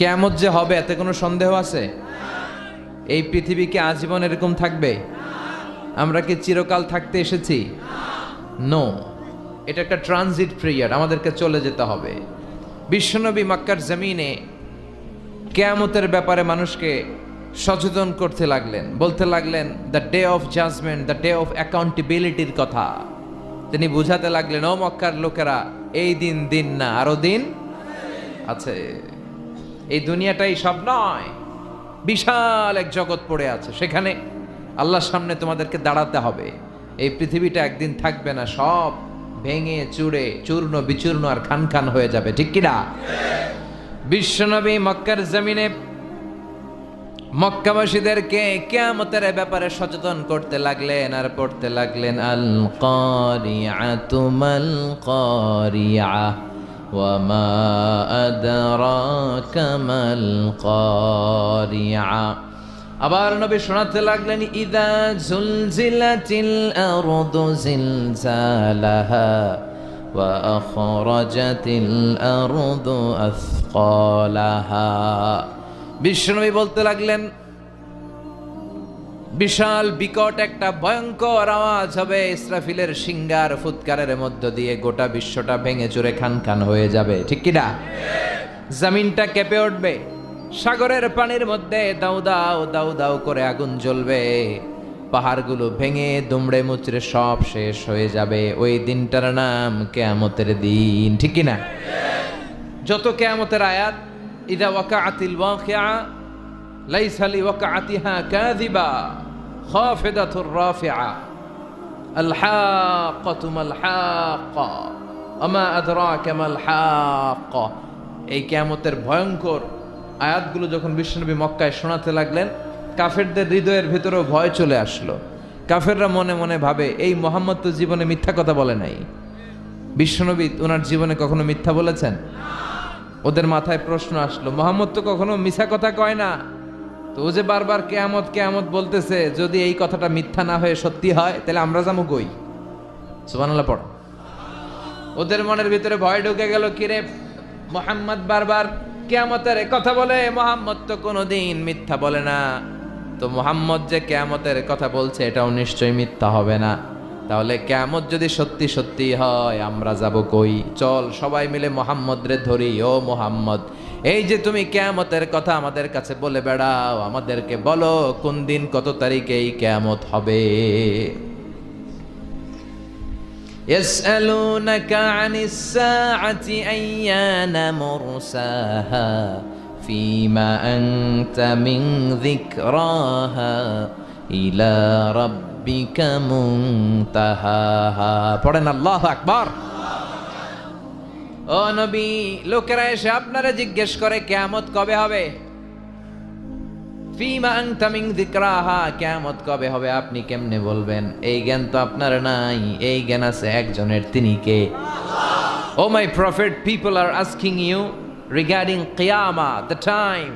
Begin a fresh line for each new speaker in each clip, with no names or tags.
কেমত যে হবে, এতে কোনো সন্দেহ আছে? এই পৃথিবী কি আজীবন এরকম থাকবে? আমরা কি চিরকাল থাকতে এসেছি? নো এটা একটা ট্রানজিট পিরিয়ড আমাদেরকে চলে যেতে হবে। বিশ্বনবী মক্কার জমিনে কেয়ামতের ব্যাপারে মানুষকে সচেতন করতে লাগলেন। বলতে লাগলেন the day of judgment the day of অ্যাকাউন্টেবিলিটির কথা। তিনি বুঝাতে লাগলেন, ও মক্কার লোকেরা, এই দিন দিন না, আরও দিন আছে। এই দুনিয়াটাই সব নয়। বিশাল এক জগৎ পড়ে আছে। সেখানে আল্লাহর সামনে তোমাদেরকে দাঁড়াতে হবে। এই পৃথিবীটা একদিন থাকবে না, সব ভেঙে, চুড়ে, চূর্ণ, বিচূর্ণ আর খান খান হয়ে যাবে। ঠিক কিনা? বিশ্বনবী মক্কার জমিনে মক্কাবাসীদেরকে কেয়ামতের ব্যাপারে সচেতন করতে লাগলেন আর পড়তে লাগলেন আল কারিআতু মাল কারিআ ওয়ামা আদরাকা মাল কারিআ আবার নবী শোনাতে লাগলেন ইদা জুলজিলাতিল আরদু জিলজালাহা وأخرجت الأرض أثقالها বিশ্বনবী বলতে লাগলেন বিশাল, বিকট একটা, ভয়ঙ্কর আওয়াজ হবে ইসরাফিলের সিঙ্গার ফুৎকারের মধ্য দিয়ে। গোটা বিশ্বটা ভেঙে চুরে খান খান হয়ে যাবে। ঠিক কিনা? জমিনটা কেঁপে উঠবে। সাগরের পানির মধ্যে দাউ দাউ দাউ দাউ করে আগুন জ্বলবে। পাহাড়গুলো ভেঙে দুমড়ে মুচড়ে সব শেষ হয়ে যাবে। ওই দিনটার নাম কেয়ামতের দিন। ঠিক কিনা? যত কেয়ামতের আয়াত, ইদা ওয়াকাআতিল ওয়াকিআ, লাইসা লিওয়াকাআতিহা কাযিবা। খাফিদাতুর রাফিআ। হাক্কাতু মাল হাক্কা ওমা আদরাকা মাল হাক্কা এই কিয়ামতের ভয়ঙ্কর আয়াতগুলো যখন বিশ্বনবী মক্কায় শোনাতে লাগলেন, কাফেরদের হৃদয়ের ভেতরেও ভয় চলে আসলো। কাফেররা মনে মনে ভাবে, এই মোহাম্মদ তো জীবনে মিথ্যা কথা বলে নাই। বিশ্বনবী ওনার জীবনে কখনো মিথ্যা বলেছেন? ওদের মাথায় প্রশ্ন আসলো, মোহাম্মদ তো কখনো মিথ্যা কথা কয় না। তো ও যে বারবার কেয়ামত কেয়ামত বলতেছে, যদি এই কথাটা মিথ্যা না হয়ে সত্যি হয়, তাহলে আমরা যাব কই? সুবহানাল্লাহ, পড়। ওদের মনের ভিতরে ভয় ঢুকে গেল কিরে মোহাম্মদ বারবার কেয়ামতের কথা বলে, মোহাম্মদ তো কোনোদিন মিথ্যা বলে না। তো মোহাম্মদ যে কেয়ামতের কথা বলছে, এটাও নিশ্চয়ই মিথ্যা হবে না। তাহলে কেয়ামত যদি সত্যি সত্যি হয়, আমরা যাব কই? চল, সবাই মিলে মোহাম্মদ রে ধরি, ও মোহাম্মদ এই যে তুমি কেয়ামতের কথা আমাদের কাছে বলে বেড়াও আমাদেরকে বলো কোন দিন কত তারিখে এই কেয়ামত হবে يسألونك عن الساعة أيان مرساها فيما أنت من ذكراها إلى ربك منتهاها পড়েন আল্লাহ আকবার ও নবী, লোকেরা এসে আপনারা জিজ্ঞেস করে, কেয়ামত কবে হবে? যিকরাহা কবে হবে আপনি কেমনে বলবেন? এই জ্ঞান তো আপনার নাই, এই জ্ঞান আছে একজনের, তিনি কে? ও my prophet, people are asking you regarding কিয়ামা the time,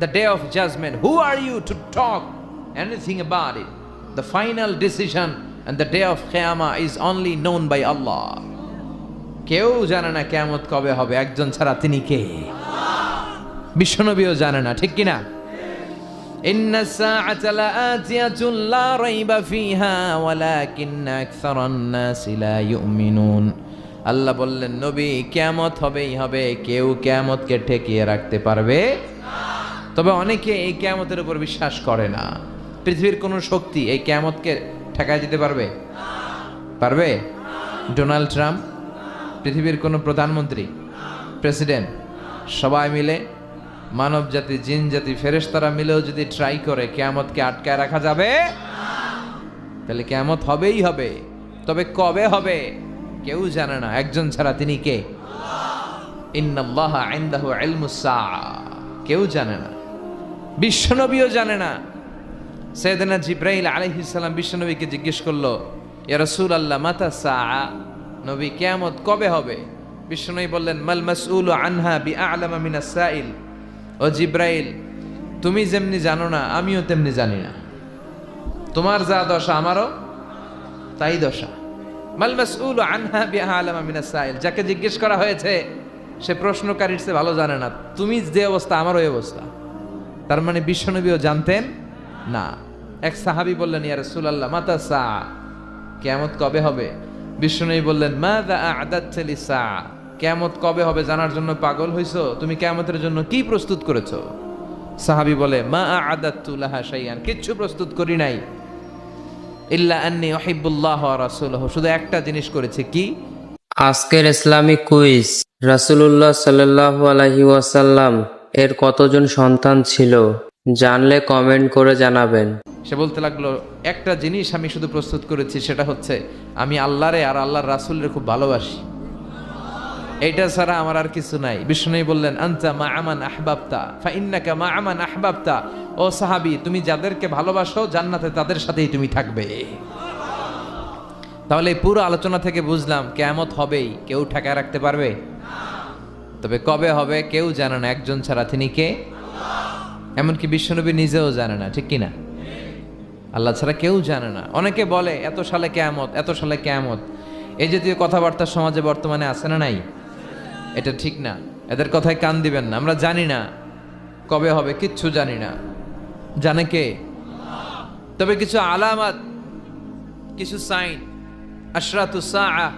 the day of judgment, who are you to talk anything about it? The final decision and the day of কিয়ামা is only known by Allah. কেউ জানে না কেমত কবে হবে, একজন ছাড়া তিনি কে? বিশ্বনবীও জানে না, ঠিক কিনা? আল্লাহ বললেন, নবী কেমত হবেই হবে, কেউ কেমতকে ঠেকিয়ে রাখতে পারবে তবে অনেকে এই কেয়ামতের উপর বিশ্বাস করে না। পৃথিবীর কোনো শক্তি এই কেয়ামতকে ঠেকায় যেতে পারবে? পারবে? ডোনাল্ড ট্রাম্প পৃথিবীর কোনো প্রধানমন্ত্রী প্রেসিডেন্ট সবাই মিলে মানব জাতি, জিন জাতি, ফেরেশতারা মিলেও যদি ট্রাই করে, কেয়ামতকে আটকায় রাখা যাবে? তাহলে কেয়ামত হবেই হবে। তবে কবে হবে? কেউ জানে না। একজন ছাড়া তিনি কে? কেউ জানে না। বিশ্বনবীও জানে না। সৈয়দনা জিব্রাইল আলাইহিস সালাম বিশ্বনবীকে জিজ্ঞেস করল, ইয়া আল্লাহ মাতা সাআ? নবী কেয়ামত কবে হবে? বিশ্বনবী বললেন, মাল মাসউলু আনহা বিআলামা মিনাস সাইল। ও জিব্রাইল, তুমি যেমনি জানো না, আমিও তেমনি জানি না। তোমার যা দশা আমারও তাই দশা। মাল মাসউলু আনহা বিআলামা মিনাস সাইল। যাকে জিজ্ঞেস করা হয়েছে, সে প্রশ্নকারীর চেয়ে ভালো জানে না, তুমি যে অবস্থা আমার ওই অবস্থা। তার মানে বিশ্বনবীও জানতেন না। এক সাহাবি বললেন, ইয়া রাসূলুল্লাহ, মাতা সা কিয়ামত কবে হবে? বিশ্বনবী বললেন মা দা সা কিয়ামত কবে হবে জানার জন্য পাগল হইছো? তুমি কিয়ামতের জন্য কি প্রস্তুত করেছ? সাহাবি বলে, মা কিচ্ছু প্রস্তুত করি নাই। ইল্লা আন্নি উহিব্বুল্লাহ ওয়া শুধু একটা জিনিস করেছে, কি?
আজকের ইসলামিক কুইজ, রাসূলুল্লাহ সাল্লাল্লাহু আলাইহি ওয়াসাল্লাম এর কতজন সন্তান ছিল? জানলে কমেন্ট করে জানাবেন।
সে বলতে লাগল, একটা জিনিস আমি শুধু প্রস্তুত করেছি, সেটা হচ্ছে আমি আল্লাহরে আর আল্লাহর রাসূলরে খুব ভালোবাসি। এটা ছাড়া আমার আর কিছু নাই। বিষ্ণু বললেন, আনতা মা আমান আহবাবতা ফা ইন্নাকা মা আমান আহবাবতা। ও সাহাবি, তুমি যাদেরকে ভালোবাসো, জান্নাতে তাদের সাথেই তুমি থাকবে। তাহলে এই পুরো আলোচনা থেকে বুঝলাম, কেয়ামত হবেই, কেউ ঠেকায় রাখতে পারবে? তবে কবে হবে, কেউ জানে না, একজন ছাড়া তিনি কে? এমনকি বিশ্বনবী নিজেও জানে না, ঠিক কিনা? আল্লাহ ছাড়া কেউ জানে না। অনেকে বলে, এত সালে কেয়ামত, এত সালে কেয়ামত। এই জাতীয় কথাবার্তা সমাজে বর্তমানে আছে না নাই? এটা ঠিক না। এদের কথায় কান দিবেন না। আমরা জানি না কবে হবে, কিচ্ছু জানি না। জানে কে? তবে কিছু আলামাত, কিছু সাইন আশরাতুসা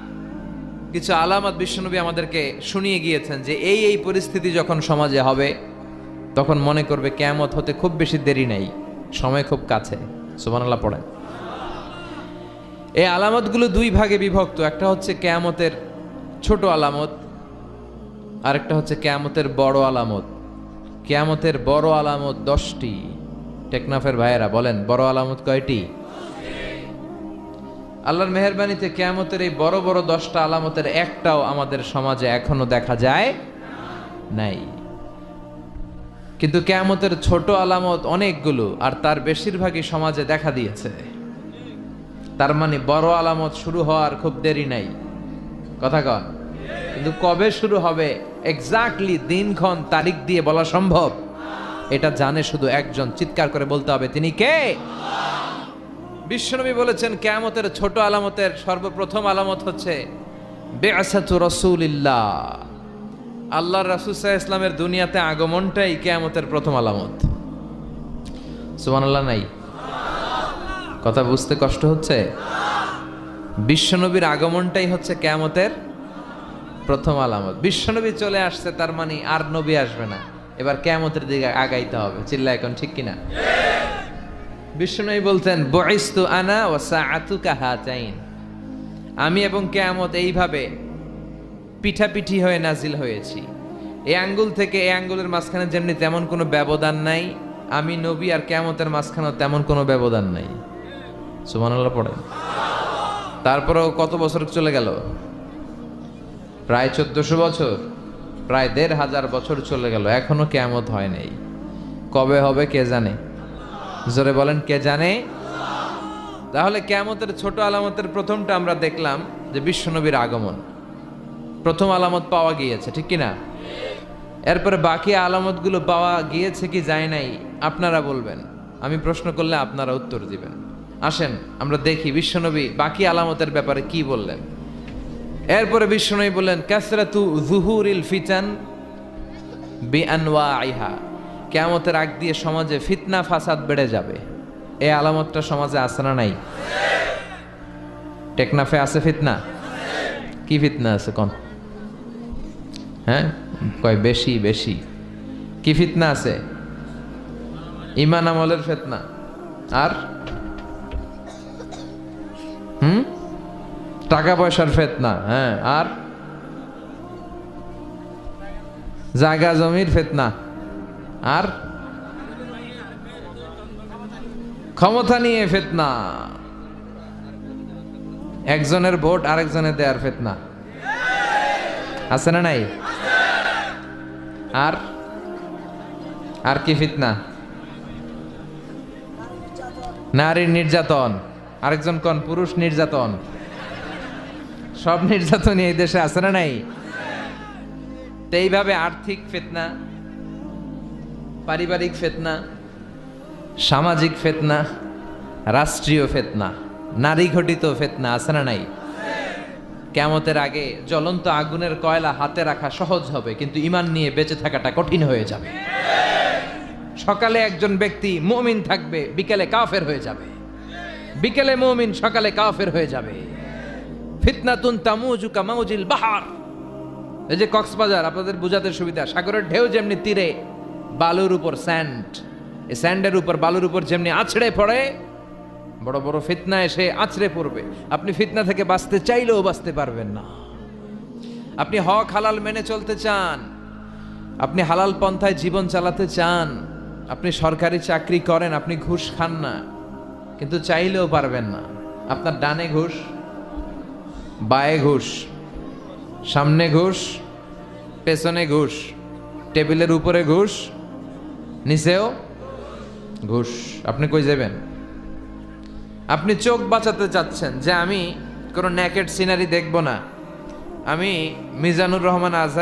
কিছু আলামাত বিশ্বনবী আমাদেরকে শুনিয়ে গিয়েছেন যে এই এই পরিস্থিতি যখন সমাজে হবে, তখন মনে করবে কেয়ামত হতে খুব বেশি দেরি নাই, সময় খুব কাছে। সুবহানাল্লাহ পড়েন এই আলামতগুলো দুই ভাগে বিভক্ত, একটা হচ্ছে কেয়ামতের ছোট আলামত, আরেকটা হচ্ছে কেয়ামতের বড় আলামত। কেয়ামতের বড় আলামত দশটি। টেকনাফের ভাইয়েরা বলেন, বড় আলামত কয়টি? আল্লাহর মেহরবানিতে কেয়ামতের এই বড় বড় দশটা আলামতের একটাও আমাদের সমাজে এখনও দেখা যায় নাই। কিন্তু কেয়ামতের ছোট আলামত অনেকগুলো আর তার বেশিরভাগই সমাজে দেখা দিয়েছে। তার মানে বড় আলামত শুরু হওয়ার খুব দেরি নাই। কথা কন। কিন্তু কবে শুরু হবে এক্স্যাক্টলি দিনক্ষণ তারিখ দিয়ে বলা সম্ভব? এটা জানে শুধু একজন, চিৎকার করে বলতে হবে, তিনি কে? বিশ্বনবী বলেছেন, কেয়ামতের ছোট আলামতের সর্বপ্রথম আলামত হচ্ছে, বেআসাতু রসুলিল্লাহ। আল্লাহ রাসুসাহ ইসলামের দুনিয়াতে আগমনটাই কেয়ামতের প্রথম আলামত। সুবহানাল্লাহ নাই? কথা বুঝতে কষ্ট হচ্ছে? বিশ্বনবীর আগমনটাই হচ্ছে কেয়ামতের প্রথম আলামত। বিশ্বনবী চলে আসছে, তার মানে আর নবী আসবে না। এবার কেয়ামতের দিকে আগাইতে হবে। চিল্লা এখন ঠিক কিনা? বিশ্বনবী বলতেন বয়স্তু আনা ও সাআতু কাহাতাইন আমি এবং কেয়ামত এইভাবে পিঠাপিঠি হয়ে নাজিল হয়েছি। এই আঙ্গুল থেকে এই আঙ্গুলের মাঝখানে যেমনি তেমন কোনো ব্যবধান নাই। আমি নবী আর কেয়ামতের মাঝখানেও তেমন কোনো ব্যবধান নাই। সুবহানাল্লাহ পড়ে তারপরেও কত বছর চলে গেল? প্রায় চোদ্দশো বছর, প্রায় দেড় হাজার বছর চলে গেল। এখনও কেয়ামত হয় নাই। কবে হবে কে জানে? জোরে বলেন, কে জানে? তাহলে কেয়ামতের ছোট আলামতের প্রথমটা আমরা দেখলাম যে বিশ্বনবীর আগমন। প্রথম আলামত পাওয়া গিয়েছে, ঠিক কিনা? এরপরে বাকি আলামতগুলো পাওয়া গিয়েছে কি যায় নাই, আপনারা বলবেন। আমি প্রশ্ন করলে আপনারা উত্তর দিবেন। আসেন, আমরা দেখি বিশ্বনবী বাকি আলামতের ব্যাপারে কি বললেন। এরপরে বিশ্বনবী বললেন, কাসরাতু জুহুরিল ফিচান বি আনওয়া আইহা কেয়ামতের আগ দিয়ে সমাজে ফিতনা, ফাসাদ বেড়ে যাবে। এই আলামতটা সমাজে আছে না নাই? টেকনাফে আছে ফিতনা? কি ফিতনা আছে কোন? হ্যাঁ? কয়, বেশি বেশি। কি ফিতনা আছে? ইমান আমলের ফিতনা। আর? হুম? টাকা পয়সার ফেতনা হ্যাঁ। আর? জায়গা জমির ফেতনা। আর? ক্ষমতা নিয়ে ফেতনা। একজনের ভোট আরেকজনের দেয়ার ফেতনা। আছে না নাই? আর আর কি ফিতনা? নারীর নির্যাতন। আরেকজন কোন? পুরুষ নির্যাতন। সব নির্যাতনই এই দেশে আছে না নাই? এইভাবে আর্থিক ফেতনা, পারিবারিক ফেতনা, সামাজিক ফেতনা, রাষ্ট্রীয় ফেতনা, নারী ঘটিত ফেতনা আছে না নাই? কেমতের আগে জ্বলন্ত আগুনের কয়লা হাতে রাখা সহজ হবে, কিন্তু ইমান নিয়ে বেঁচে থাকাটা কঠিন হয়ে যাবে। সকালে একজন ব্যক্তি মুমিন থাকবে, বিকেলে কাফের হয়ে যাবে। বিকেলে মুমিন সকালে কাফের হয়ে যাবে। ফিতনাতুন তামুজুকা মাউজিল বাহার। এই যে কক্সবাজার, আপনাদের বোঝাতে সুবিধা, সাগরের ঢেউ যেমনি তীরে, বালুর উপর স্যান্ড, এই স্যান্ডের উপর, বালুর উপর যেমনি আছড়ে পড়ে বড় বড় ফিতনা এসে আছড়ে পড়বে। আপনি ফিতনা থেকে বাঁচতে চাইলেও বাঁচতে পারবেন না। আপনি হক হালাল মেনে চলতে চান। আপনি হালাল পন্থায় জীবন চালাতে চান। আপনি সরকারি চাকরি করেন, আপনি ঘুষ খান না। কিন্তু চাইলেও পারবেন না। আপনার ডানে ঘুষ, বায়ে ঘুষ, সামনে ঘুষ, পেছনে ঘুষ, টেবিলের উপরে ঘুষ, নিচেও ঘুষ। আপনি কই যাবেন? আপনি চোখ বাঁচাতে চাচ্ছেন যে আমি কোনো ন্যাকেট সিনারি দেখব না। আমি মিজানুর রহমান আজহার